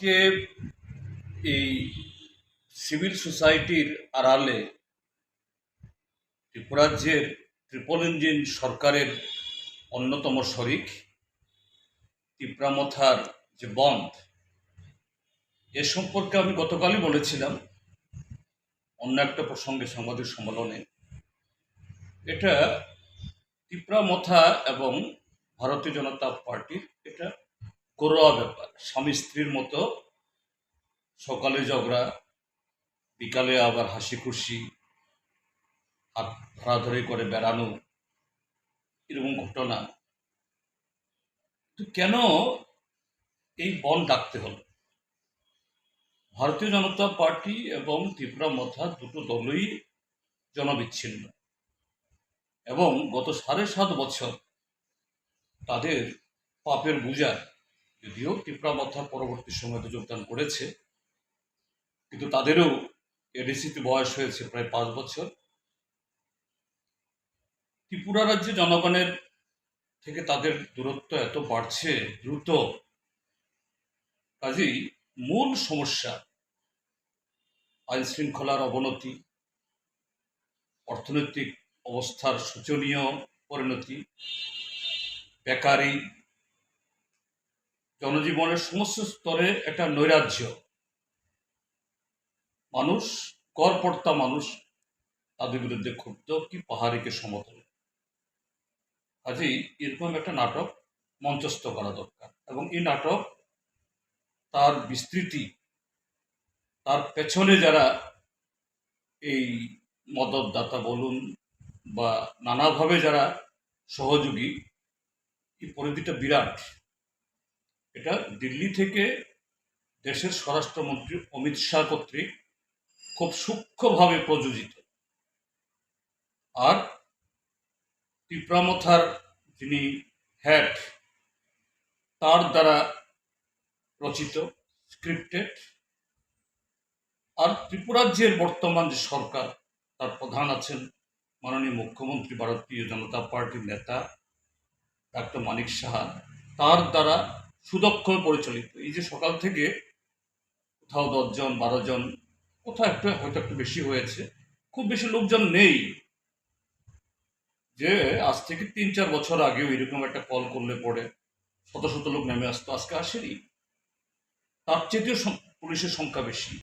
আজকে এই সিভিল সোসাইটির আড়ালে ত্রিপুরাজ্যের ট্রিপল ইঞ্জিন সরকারের অন্যতম শরিক, তিপ্রামথার যে বন্ধ, এ সম্পর্কে আমি গতকালই বলেছিলাম, অন্য একটা প্রসঙ্গে সাংবাদিক সম্মেলনে। এটা তিপ্রামথা এবং ভারতীয় জনতা পার্টির এটা ঘরোয়া ব্যাপার। স্বামী স্ত্রীর মতো সকালে ঝগড়া, বিকালে আবার হাসি খুশি হাত ধরাধরি করে বেড়ানো, এরকম ঘটনা। কেন এই বন ডাকতে হলো? ভারতীয় জনতা পার্টি এবং ত্রিপুরা মথা দুটো দলই জনবিচ্ছিন্ন। এবং গত সাড়ে সাত বছর তাদের পাপের বোঝা যদিও ত্রিপুরা মথা পরবর্তী সময়তে যোগদান করেছে, কিন্তু তাদেরও এডিসিতে বয়স হয়েছে প্রায় পাঁচ বছর। ত্রিপুরা রাজ্যে জনগণের থেকে তাদের দূরত্ব এত বাড়ছে, দ্রুত, কাজেই মূল সমস্যা আইন শৃঙ্খলার অবনতি, অর্থনৈতিক অবস্থার শোচনীয় পরিণতি, বেকারি জনজীবনের সমস্ত স্তরে একটা নৈরাজ্য। মানুষ করপর্তা মানুষ, তাদের বিরুদ্ধে ক্ষুব্ধ কি পাহাড়িকে সমতলে। কাজেই এরকম একটা নাটক মঞ্চস্থ করা দরকার এবং এই নাটক তার বিস্তৃতি, তার পেছনে যারা এই মদতদাতা বলুন বা নানাভাবে যারা সহযোগী, এই পরিধিটা বিরাট। এটা দিল্লি থেকে দেশের স্বরাষ্ট্রমন্ত্রী অমিত শাহ কর্তৃক খুব সূক্ষ্মভাবে প্রযোজিত। আর ত্রিপ্রামথার যিনি হ্যাট তার দ্বারা রচিত স্ক্রিপ্টেড আর ত্রিপুরাজ্যের বর্তমান যে সরকার, তার প্রধান আছেন মাননীয় মুখ্যমন্ত্রী, ভারতীয় জনতা পার্টির নেতা ডাক্তার মানিক সাহা। তার দ্বারা সুদক্ষ পরিচালিত। এই যে সকাল থেকে কোথাও দশজন বারো জন কোথাও একটু, হয়তো একটু বেশি হয়েছে, খুব বেশি লোকজন নেই। যে আজ থেকে তিন, চার বছর আগেও এরকম একটা কল করলে পড়ে শত শত লোক নেমে আসতো। আজকে আসেনি। তার চেয়েও পুলিশের সংখ্যা বেশি।